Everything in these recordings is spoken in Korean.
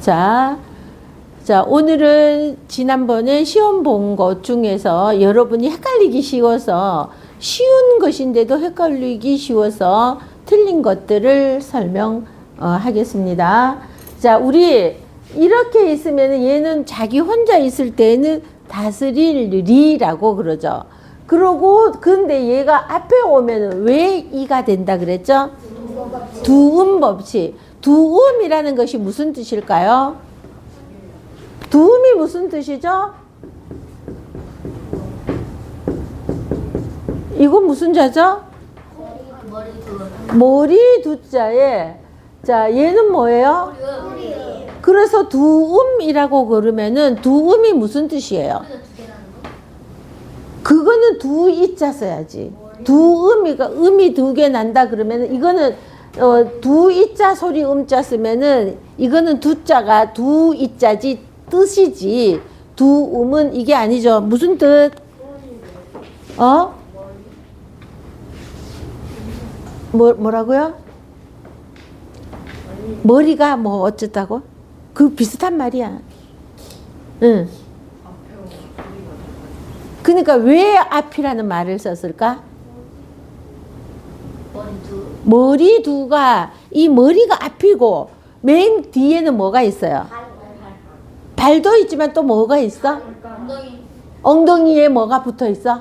자, 자, 오늘은 지난번에 시험 본 것 중에서 여러분이 헷갈리기 쉬워서 쉬운 것인데도 헷갈리기 쉬워서 틀린 것들을 설명하겠습니다. 자, 우리 이렇게 있으면 얘는 자기 혼자 있을 때는 다스릴 리라고 그러죠. 그러고 근데 얘가 앞에 오면 왜 이가 된다 그랬죠? 두음 법칙. 두음이라는 것이 무슨 뜻일까요? 두음이 무슨 뜻이죠? 이건 무슨 자죠? 머리 두자에 자 얘는 뭐예요? 그래서 두음이라고 그러면은 두음이 무슨 뜻이에요? 그거는 두 이자 써야지. 두 음이가 음이 두 개 난다 그러면은 이거는 어, 두 이자 소리 음자 쓰면은 이거는 두 자가 두 이자지 뜻이지 두 음은 이게 아니죠. 무슨 뜻? 어? 뭐 뭐라고요? 머리가 뭐 어쨌다고? 그 비슷한 말이야. 응. 그러니까 왜 앞이라는 말을 썼을까? 머리 두가 이 머리가 앞이고 맨 뒤에는 뭐가 있어요? 발도 있지만 또 뭐가 있어? 엉덩이 엉덩이에 뭐가 붙어 있어?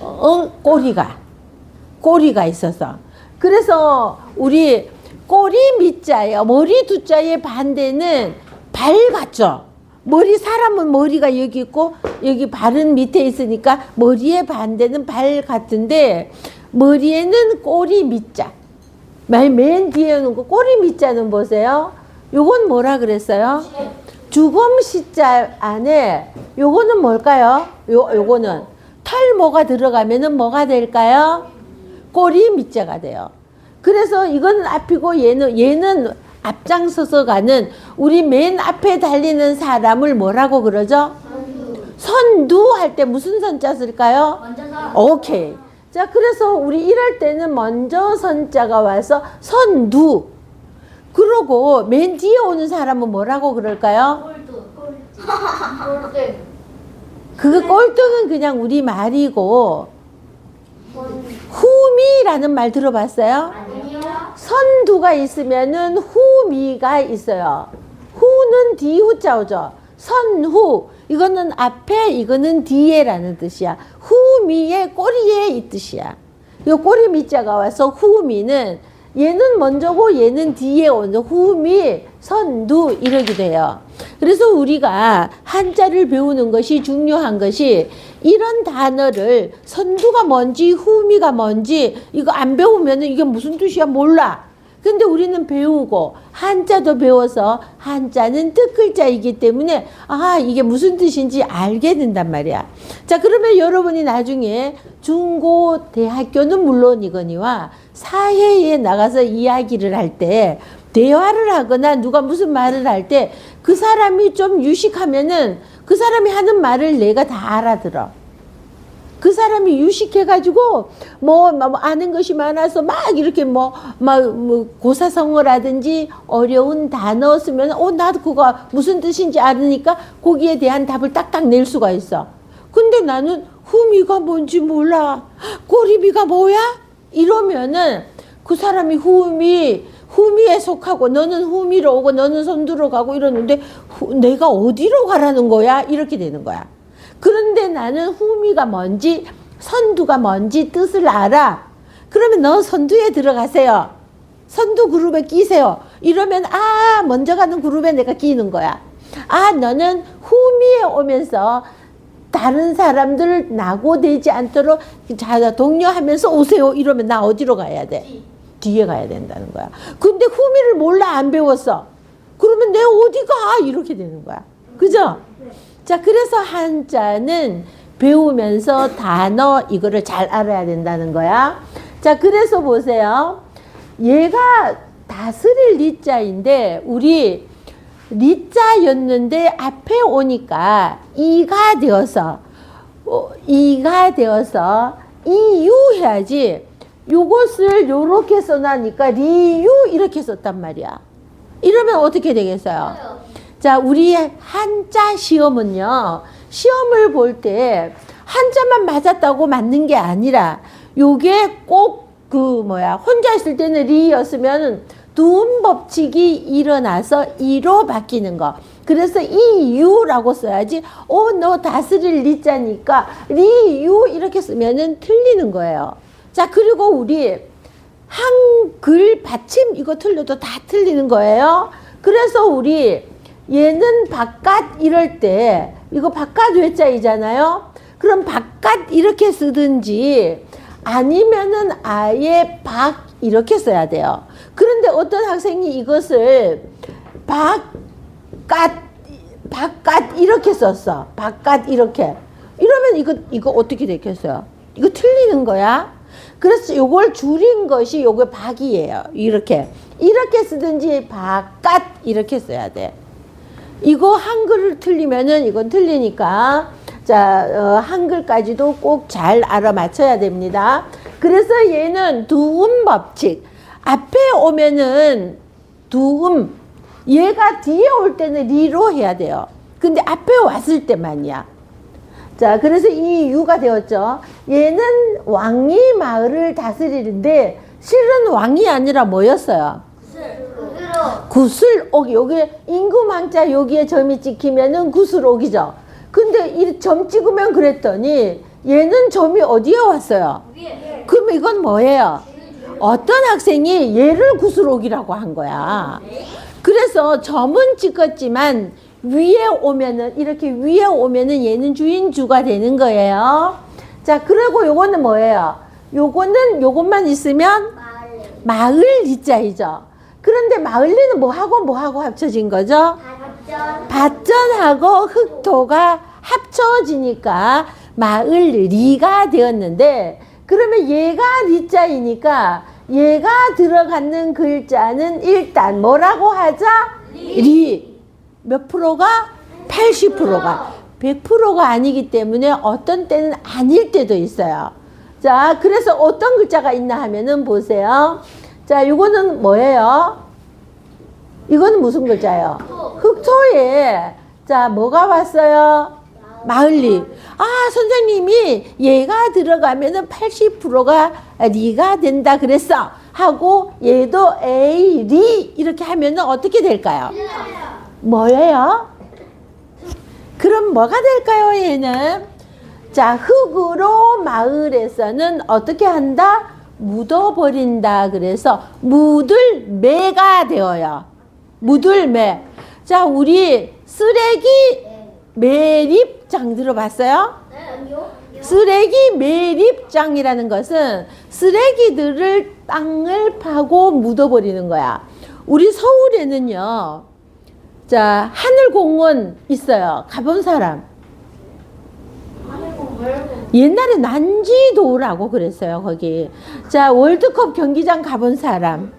어, 꼬리가 꼬리가 있어서 그래서 우리 꼬리 밑자예요. 머리 두자의 반대는 발 같죠. 머리 사람은 머리가 여기 있고 여기 발은 밑에 있으니까 머리의 반대는 발 같은데 머리에는 꼬리 밑자. 맨, 맨 뒤에 있는 거 꼬리 밑자는 보세요. 요건 뭐라 그랬어요? 주검 시자 안에 요거는 뭘까요? 요 요거는 털모가 들어가면은 뭐가 될까요? 꼬리 밑자가 돼요. 그래서 이거는 앞이고 얘는 얘는 앞장서서 가는 우리 맨 앞에 달리는 사람을 뭐라고 그러죠? 선두 할때 무슨 선자 쓸까요? 먼저서 오케이. 자, 그래서 우리 일할 때는 먼저 선자가 와서 선두. 그러고 맨 뒤에 오는 사람은 뭐라고 그럴까요? 꼴두 꼴등 그 꼴등은 그냥 우리 말이고 후미라는 말 들어봤어요? 아니요 선두가 있으면은 후미가 있어요. 후는 뒤후자 오죠. 선후 이거는 앞에 이거는 뒤에라는 뜻이야. 후 미의 꼬리에 이 뜻이야. 요 꼬리 밑자가 와서 후미는 얘는 먼저고 얘는 뒤에 오죠. 후미 선두 이렇게 돼요. 그래서 우리가 한자를 배우는 것이 중요한 것이 이런 단어를 선두가 뭔지 후미가 뭔지 이거 안 배우면 이게 무슨 뜻이야 몰라. 근데 우리는 배우고 한자도 배워서 한자는 뜻글자이기 때문에 아 이게 무슨 뜻인지 알게 된단 말이야. 자 그러면 여러분이 나중에 중고 대학교는 물론이거니와 사회에 나가서 이야기를 할 때 대화를 하거나 누가 무슨 말을 할 때 그 사람이 좀 유식하면은 그 사람이 하는 말을 내가 다 알아들어. 그 사람이 유식해가지고 뭐, 뭐 아는 것이 많아서 막 이렇게 뭐, 막, 뭐 고사성어라든지 어려운 단어 쓰면 어 나도 그거 무슨 뜻인지 알으니까 거기에 대한 답을 딱딱 낼 수가 있어. 근데 나는 후미가 뭔지 몰라. 꼬리비가 뭐야? 이러면은 그 사람이 후미 후미에 속하고 너는 후미로 오고 너는 선두로 가고 이러는데 후- 내가 어디로 가라는 거야? 이렇게 되는 거야. 그런데 나는 후미가 뭔지 선두가 뭔지 뜻을 알아. 그러면 너 선두에 들어가세요. 선두 그룹에 끼세요. 이러면 아 먼저 가는 그룹에 내가 끼는 거야. 아 너는 후미에 오면서 다른 사람들 낙오되지 않도록 자 독려하면서 오세요. 이러면 나 어디로 가야 돼? 뒤에 가야 된다는 거야. 근데 후미를 몰라 안 배웠어. 그러면 내가 어디 가? 이렇게 되는 거야. 그죠? 자, 그래서 한자는 배우면서 단어 이거를 잘 알아야 된다는 거야. 자, 그래서 보세요. 얘가 다스릴 리자인데 우리 리자였는데 앞에 오니까 이가 되어서 어, 이가 되어서 이유 해야지. 요것을 요렇게 써놔니까 리유 이렇게 썼단 말이야. 이러면 어떻게 되겠어요? 자, 우리 한자 시험은요, 시험을 볼 때 한자만 맞았다고 맞는 게 아니라, 요게 꼭 그 뭐야, 혼자 있을 때는 리였으면 두음 법칙이 일어나서 이로 바뀌는 거. 그래서 이 유라고 써야지, 어, 너 다스릴 리자니까 리유 이렇게 쓰면은 틀리는 거예요. 자, 그리고 우리 한글 받침 이거 틀려도 다 틀리는 거예요. 그래서 우리 얘는 바깥 이럴 때 이거 바깥 외자이잖아요. 그럼 바깥 이렇게 쓰든지 아니면은 아예 밖 이렇게 써야 돼요. 그런데 어떤 학생이 이것을 바깥 바깥 이렇게 썼어. 바깥 이렇게. 이러면 이거 이거 어떻게 되겠어요? 이거 틀리는 거야. 그래서 요걸 줄인 것이 요게 박이에요. 이렇게. 이렇게 쓰든지 바깥 이렇게 써야 돼. 이거 한글을 틀리면은 이건 틀리니까 자 어, 한글까지도 꼭 잘 알아맞혀야 됩니다. 그래서 얘는 두음 법칙 앞에 오면은 두음 얘가 뒤에 올 때는 리로 해야 돼요. 근데 앞에 왔을 때만이야. 자, 그래서 이 유가 되었죠. 얘는 왕이 마을을 다스리는데 실은 왕이 아니라 뭐였어요? 구슬옥 여기 임금왕자 여기에 점이 찍히면은 구슬옥이죠. 근데 이 점 찍으면 그랬더니 얘는 점이 어디에 왔어요? 그럼 이건 뭐예요? 어떤 학생이 얘를 구슬옥이라고 한 거야. 그래서 점은 찍었지만 위에 오면은 이렇게 위에 오면은 얘는 주인주가 되는 거예요. 자, 그리고 요거는 뭐예요? 요거는 요것만 있으면 마을 이자이죠. 그런데 마을리는 뭐하고 뭐하고 합쳐진 거죠? 밭전하고 흑토가 합쳐지니까 마을리가 되었는데 그러면 얘가 리자이니까 얘가 들어가는 글자는 일단 뭐라고 하자? 리. 몇 프로가? 80%가. 100%가 아니기 때문에 어떤 때는 아닐 때도 있어요. 자, 그래서 어떤 글자가 있나 하면은 보세요. 자, 요거는 뭐예요? 이거는 무슨 글자예요? 흑토에. 자, 뭐가 왔어요? 마을리. 아, 선생님이 얘가 들어가면은 80%가 리가 된다 그랬어. 하고 얘도 A, 리 이렇게 하면은 어떻게 될까요? 뭐예요? 그럼 뭐가 될까요, 얘는? 자, 흙으로 마을에서는 어떻게 한다? 묻어버린다. 그래서 묻을 매가 되어요. 묻을 매. 자, 우리 쓰레기 매립장 들어봤어요? 쓰레기 매립장이라는 것은 쓰레기들을 땅을 파고 묻어버리는 거야. 우리 서울에는요, 자, 하늘공원 있어요. 가본 사람. 옛날에 난지도라고 그랬어요, 거기. 자, 월드컵 경기장 가본 사람.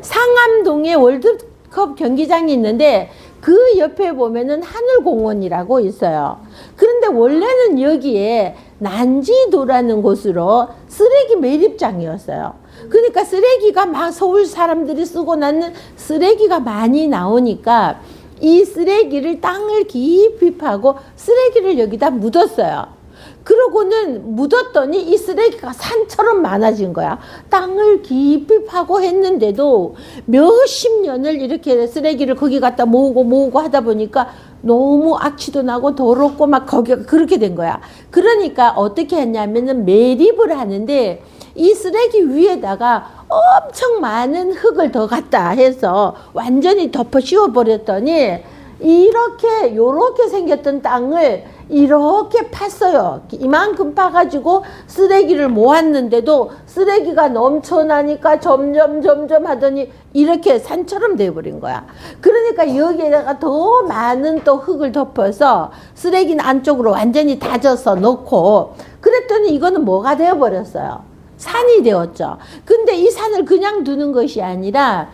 상암동에 월드컵 경기장이 있는데 그 옆에 보면은 하늘공원이라고 있어요. 그런데 원래는 여기에 난지도라는 곳으로 쓰레기 매립장이었어요. 그러니까 쓰레기가 막 서울 사람들이 쓰고 나는 쓰레기가 많이 나오니까 이 쓰레기를 땅을 깊이 파고 쓰레기를 여기다 묻었어요. 그러고는 묻었더니 이 쓰레기가 산처럼 많아진 거야. 땅을 깊이 파고 했는데도 몇십 년을 이렇게 쓰레기를 거기 갖다 모으고 모으고 하다 보니까 너무 악취도 나고 더럽고 막 거기가 그렇게 된 거야. 그러니까 어떻게 했냐면은 매립을 하는데 이 쓰레기 위에다가 엄청 많은 흙을 더 갖다 해서 완전히 덮어 씌워 버렸더니 이렇게 요렇게 생겼던 땅을 이렇게 팠어요. 이만큼 파가지고 쓰레기를 모았는데도 쓰레기가 넘쳐나니까 점점 점점 하더니 이렇게 산처럼 돼버린 거야. 그러니까 여기에다가 더 많은 또 흙을 덮어서 쓰레기는 안쪽으로 완전히 다져서 넣고 그랬더니 이거는 뭐가 되어버렸어요. 산이 되었죠. 근데 이 산을 그냥 두는 것이 아니라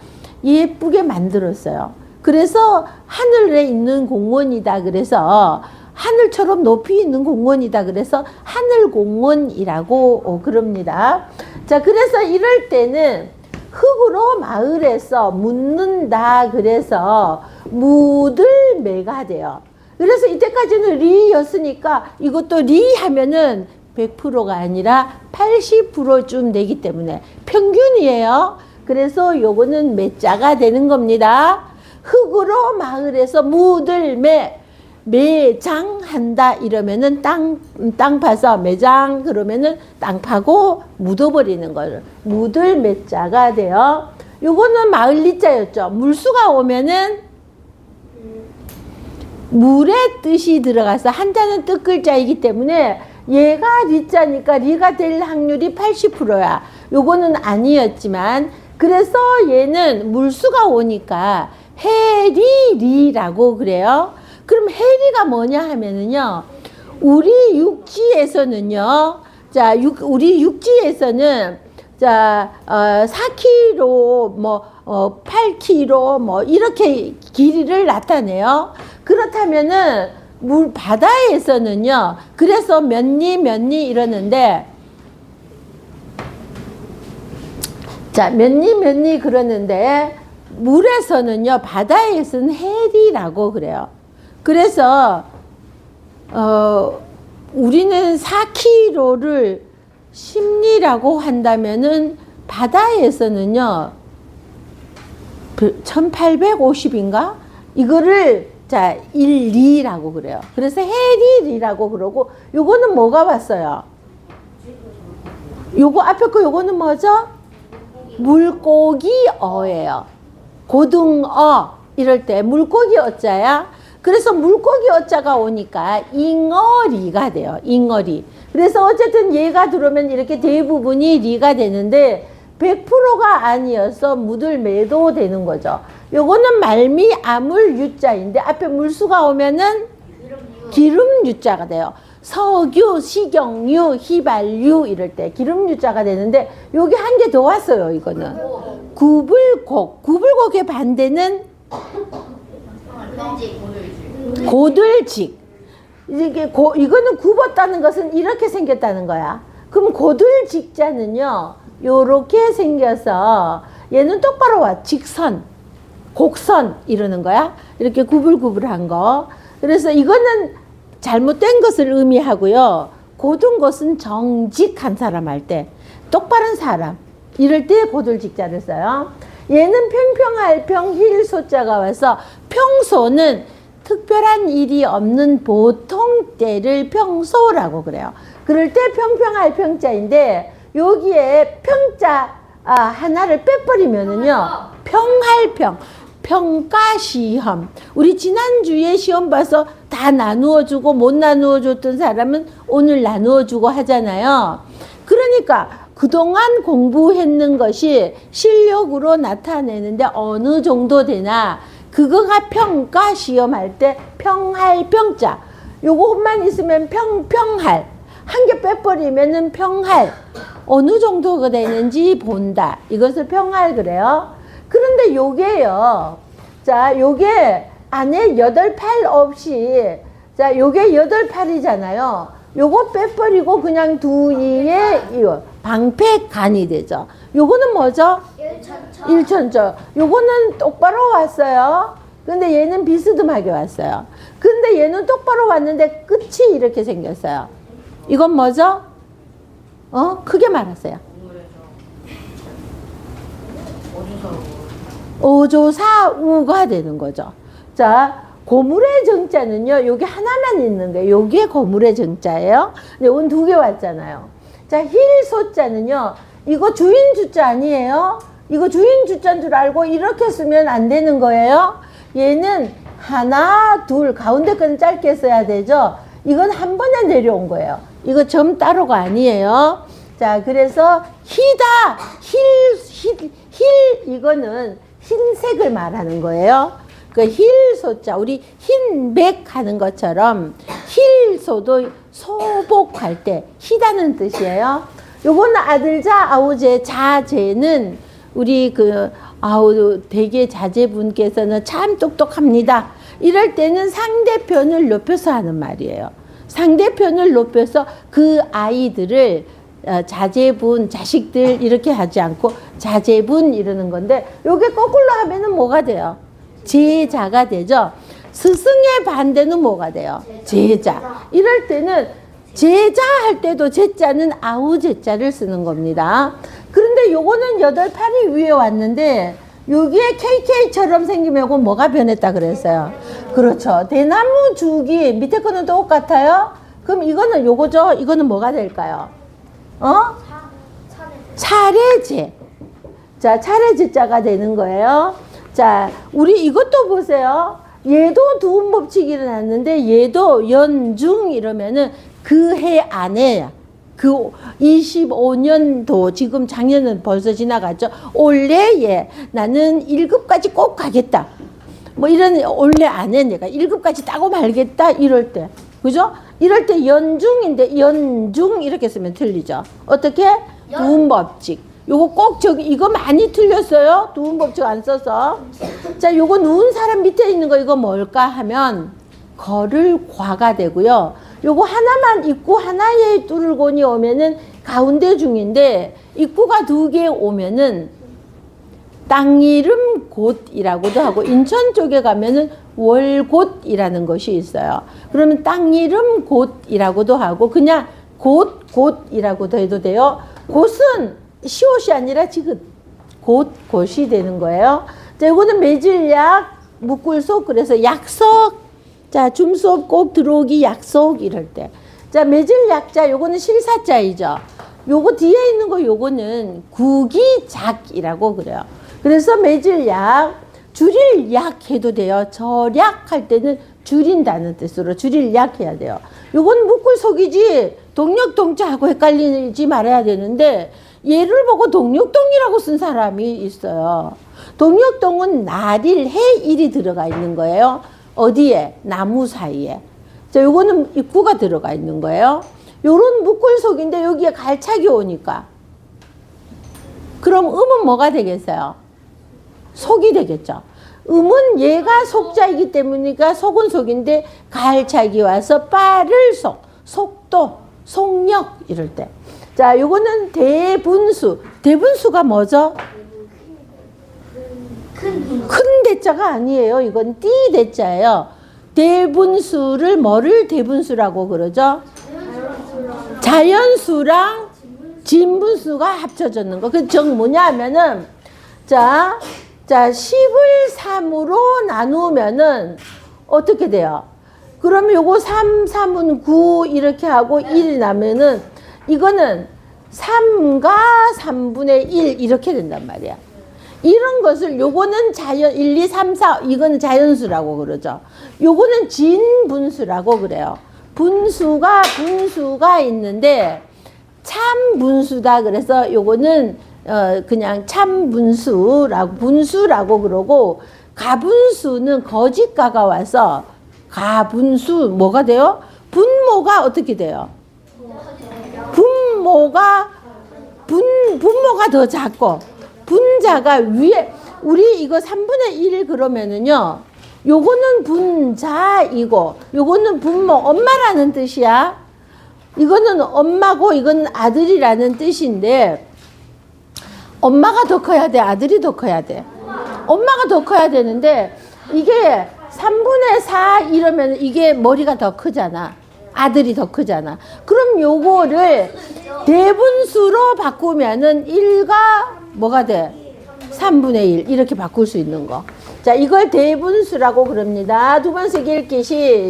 예쁘게 만들었어요. 그래서 하늘에 있는 공원이다. 그래서 하늘처럼 높이 있는 공원이다. 그래서 하늘공원이라고 어, 그럽니다. 자, 그래서 이럴 때는 흙으로 마을에서 묻는다 그래서 묻을 매가 돼요. 그래서 이때까지는 리였으니까 이것도 리 하면은 100%가 아니라 80%쯤 되기 때문에 평균이에요. 그래서 요거는 매자가 되는 겁니다. 흙으로 마을에서 묻을매 매장한다 이러면은 땅, 땅 파서 매장 그러면은 땅 파고 묻어버리는 거를 묻을 매자가 돼요. 요거는 마을 리자였죠. 물수가 오면은 물의 뜻이 들어가서 한자는 뜻 글자이기 때문에 얘가 리자니까 리가 될 확률이 80%야. 요거는 아니었지만 그래서 얘는 물수가 오니까 해리리라고 그래요. 그럼 해리가 뭐냐 하면은요. 우리 육지에서는요. 자, 육, 우리 육지에서는 자, 어, 4km, 뭐, 어, 8km, 뭐, 이렇게 길이를 나타내요. 그렇다면은, 물, 바다에서는요, 그래서 몇 리, 몇 리 이러는데, 자, 몇 리, 몇 리 그러는데, 물에서는요, 바다에서는 해리라고 그래요. 그래서, 어, 우리는 4km를 심리라고 한다면은 바다에서는요 1850인가 이거를 자 1, 2라고 그래요. 그래서 해리리라고 그러고 요거는 뭐가 왔어요? 요거 앞에 거 요거는 뭐죠? 물고기 어예요. 고등어 이럴 때 물고기 어자야. 그래서 물고기 어자가 오니까 잉어리가 돼요. 잉어리. 그래서 어쨌든 얘가 들어오면 이렇게 대부분이 리가 되는데 100%가 아니어서 묻을 매도 되는 거죠. 요거는 말미 아물 유자인데 앞에 물수가 오면은 기름 유자가 돼요. 석유, 식용유, 휘발유 이럴 때 기름 유자가 되는데 여기 한 개 더 왔어요. 이거는 구불곡. 구불곡의 반대는. 고들직. 이게 고, 이거는 굽었다는 것은 이렇게 생겼다는 거야. 그럼 고들직자는요, 요렇게 생겨서 얘는 똑바로 와. 직선, 곡선 이러는 거야. 이렇게 구불구불한 거. 그래서 이거는 잘못된 것을 의미하고요. 고든 것은 정직한 사람 할 때, 똑바른 사람. 이럴 때 고들직자를 써요. 얘는 평평할 평, 힐소자가 와서 평소는 특별한 일이 없는 보통 때를 평소라고 그래요. 그럴 때 평평할 평자인데 여기에 평자 아, 하나를 빼버리면은요 평할 평 평가 시험 우리 지난주에 시험 봐서 다 나누어 주고 못 나누어 줬던 사람은 오늘 나누어 주고 하잖아요. 그러니까 그동안 공부했는 것이 실력으로 나타내는데 어느 정도 되나 그거가 평가 시험할 때 평할 평자. 요것만 있으면 평평할. 한 개 빼버리면은 평할. 어느 정도가 되는지 본다. 이것을 평할 그래요. 그런데 요게요. 자 요게 안에 여덟 팔 없이 자 요게 여덟 팔이잖아요 요거 빼버리고 그냥 두 이에 이거 방패간이 되죠 요거는 뭐죠 일천천. 일천조. 요거는 똑바로 왔어요. 근데 얘는 비스듬하게 왔어요. 근데 얘는 똑바로 왔는데 끝이 이렇게 생겼어요. 이건 뭐죠? 어? 크게 말하세요. 오조사우가 되는 거죠. 자, 고물의 정자는요, 여기 하나만 있는 거예요. 여기에 고물의 정자예요. 근데 오늘 두개 왔잖아요. 자, 힐 소자는요, 이거 주인 주자 아니에요? 이거 주인 주자인 줄 알고 이렇게 쓰면 안 되는 거예요. 얘는 하나, 둘, 가운데 건 짧게 써야 되죠. 이건 한 번에 내려온 거예요. 이거 점 따로가 아니에요. 자, 그래서 희다, 힐, 힐, 힐, 이거는 흰색을 말하는 거예요. 그 힐소자, 우리 흰백 하는 것처럼 힐소도 소복할 때 희다는 뜻이에요. 요거는 아들자, 아우제, 자제는 우리 그 아우 대개 자제분께서는 참 똑똑합니다. 이럴 때는 상대편을 높여서 하는 말이에요. 상대편을 높여서 그 아이들을 어, 자제분 자식들 이렇게 하지 않고 자제분 이러는 건데 요게 거꾸로 하면은 뭐가 돼요? 제자가 되죠. 스승의 반대는 뭐가 돼요? 제자. 이럴 때는 제자 할 때도 제자는 아우 제자를 쓰는 겁니다. 그런데 요거는 여덟 팔이 위에 왔는데 여기에 KK처럼 생기면 뭐가 변했다 그랬어요. 그렇죠. 대나무 죽이 밑에 거는 똑같아요. 그럼 이거는 요거죠. 이거는 뭐가 될까요? 어? 차례제. 자, 차례제자가 되는 거예요. 자, 우리 이것도 보세요. 얘도 두음 법칙이 일어났는데 얘도 연중 이러면은 그 해 안에 그 25년도 지금 작년은 벌써 지나갔죠. 올해에 나는 1급까지 꼭 가겠다. 뭐 이런 올해 안에 내가 1급까지 따고 말겠다 이럴 때. 그죠? 이럴 때 연중인데 연중 이렇게 쓰면 틀리죠. 어떻게? 두음 법칙. 요거 꼭 저기 이거 많이 틀렸어요. 두음 법칙 안 써서. 자, 요거 누운 사람 밑에 있는 거 이거 뭘까 하면 거를 과가 되고요. 요거 하나만 입구 하나에 뚫을곤이 오면은 가운데 중인데 입구가 두 개 오면은 땅 이름 곳이라고도 하고 인천 쪽에 가면은 월곳이라는 것이 있어요. 그러면 땅 이름 곳이라고도 하고 그냥 곳 곳이라고도 해도 돼요. 곳은 시옷이 아니라 지금 곳 곳이 되는 거예요. 자, 이거는 매질약 묶을속 그래서 약속 자, 줌수업 꼭 들어오기 약속 이럴 때. 자, 매질약자 요거는 실사자이죠. 요거 뒤에 있는 거 요거는 구기작이라고 그래요. 그래서 매질약 줄일 약 해도 돼요. 절약할 때는 줄인다는 뜻으로 줄일 약 해야 돼요. 요건 묶을 속이지 동력동자하고 헷갈리지 말아야 되는데 얘를 보고 동력동이라고 쓴 사람이 있어요. 동력동은 날일 해일이 들어가 있는 거예요. 어디에? 나무 사이에. 자, 요거는 입구가 들어가 있는 거예요. 요런 묶을 속인데 여기에 갈착이 오니까. 그럼 음은 뭐가 되겠어요? 속이 되겠죠. 음은 얘가 속자이기 때문이니까 속은 속인데 갈착이 와서 빠를 속, 속도, 속력 이럴 때. 자, 요거는 대분수. 대분수가 뭐죠? 큰큰 대자가 아니에요. 이건 띠 대자예요. 대분수를 뭐를 대분수라고 그러죠? 자연수랑 진분수가 합쳐졌는 거. 그정 뭐냐 하면은 자, 자 10을 3으로 나누면은 어떻게 돼요? 그러면 요거 3, 3은 9 이렇게 하고 1이 나면은 이거는 3과 3분의 1 이렇게 된단 말이야. 이런 것을 요거는 자연 1, 2, 3, 4 이거는 자연수라고 그러죠. 요거는 진분수라고 그래요. 분수가 분수가 있는데 참분수다 그래서 요거는 어 그냥 참분수라고 분수라고 그러고 가분수는 거짓가가 와서 가분수 뭐가 돼요? 분모가 어떻게 돼요? 분모가 분 분모가 더 작고 분자가 위에 우리 이거 3분의 1 그러면은요. 요거는 분자이고 요거는 분모 엄마라는 뜻이야. 이거는 엄마고 이건 아들이라는 뜻인데 엄마가 더 커야 돼. 아들이 더 커야 돼. 엄마가 더 커야 되는데 이게 3분의 4 이러면 이게 머리가 더 크잖아. 아들이 더 크잖아. 그럼 요거를 대분수로 바꾸면은 1가 뭐가 돼? 3분의 1 이렇게 바꿀 수 있는 거. 자, 이걸 대분수라고 그럽니다. 두번 세기 읽기 시